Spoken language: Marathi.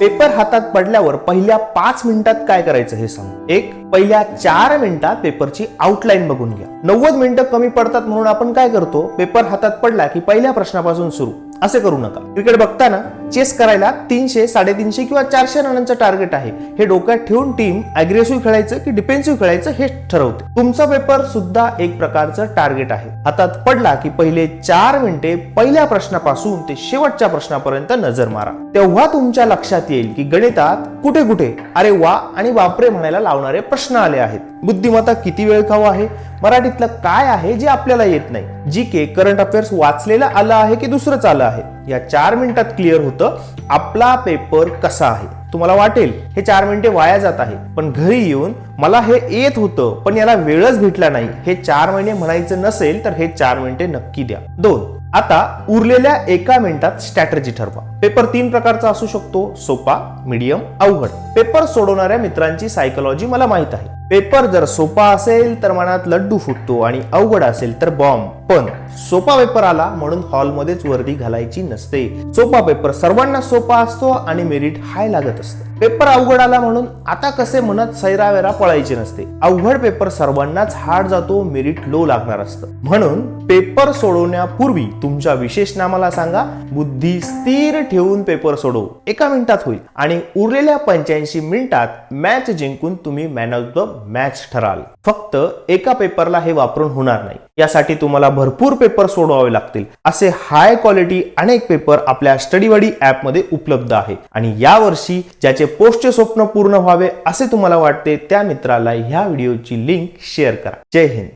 पेपर हातात पडल्यावर पहिल्या पाच मिनिटात काय करायचं हे सांग. एक पहिल्या चार मिनिटात पेपरची आउटलाईन बघून घ्या. नव्वद मिनिटं कमी पडतात म्हणून आपण काय करतो? पेपर हातात पडला की पहिल्या प्रश्नापासून सुरू. असे करू नका. क्रिकेट बघताना चेस करायला तीनशे साडेतीनशे किंवा चारशे रनांचं टार्गेट आहे. हे डोक्यात ठेवून टीम अग्रेसिव्ह खेळायचं की डिफेन्सिव्ह खेळायचं हे ठरवते. तुमचा पेपर सुद्धा एक प्रकारचं टार्गेट आहे. हातात पडला की पहिले चार मिनिटे पहिल्या प्रश्नापासून ते शेवटच्या प्रश्नापर्यंत नजर मारा. तेव्हा तुमच्या लक्षात येईल की गणितात कुठे कुठे अरे वा आणि बापरे म्हणायला लावणारे प्रश्न आले आहेत. बुद्धिमत्ता किती वेळ खाऊ आहे? मराठीतलं काय आहे जे आपल्याला येत नाही? जी के करंट अफेअर्स वाचलेलं आलं आहे की दुसरंच आलं आहे? या चार मिनिटात क्लिअर होतं. आपला पेपर कसा आहे? तुम्हाला वाटेल हे चार मिनिटे वाया जात आहे. पण घरी येऊन मला हे येत होतं पण याला वेळच भेटला नाही. हे चार महिने म्हणायचं नसेल तर हे चार मिनिटे नक्की द्या. दोन आता उरलेल्या एका मिनिटात स्ट्रॅटर्जी ठरवा. पेपर तीन प्रकारचा असू शकतो सोपा मीडियम अवघड. पेपर सोडवणाऱ्या मित्रांची सायकोलॉजी मला माहीत आहे. पेपर जर सोपा असेल तर मनात लड्डू फुटतो आणि अवघड असेल तर बॉम्ब पण सोपा पेपर आला म्हणून हॉलमध्येच वर्दी घालायची नसते. सोपा पेपर सर्वांना सोपा असतो आणि मेरिट हाय लागत असतं. पेपर अवघड आला म्हणून आता कसे म्हणत सैरावेरा पळायचे नसते. अवघड पेपर सर्वांनाच हार्ड जातो मेरिट लो लागणार असतं. म्हणून पेपर सोडवण्यापूर्वी तुमच्या विशेष नामाला सांगा. बुद्धी स्थिर ठेवून पेपर सोडव. एका मिनिटात होईल. आणि उरलेल्या पंच्याऐंशी मिनिटात मॅच जिंकून तुम्ही मॅन ऑफ द मॅच ठराल. फक्त एका पेपरला हे वापरून होणार नाही. यासाठी तुम्हाला भरपूर पेपर सोडवावे लागतील. असे हाय क्वालिटी अनेक पेपर आपल्या स्टडीवडी ॲपमध्ये उपलब्ध आहे. आणि यावर्षी ज्याचे पोस्टचे स्वप्न पूर्ण व्हावे असे तुम्हाला वाटते त्या मित्राला ह्या व्हिडिओची लिंक शेअर करा. जय हिंद.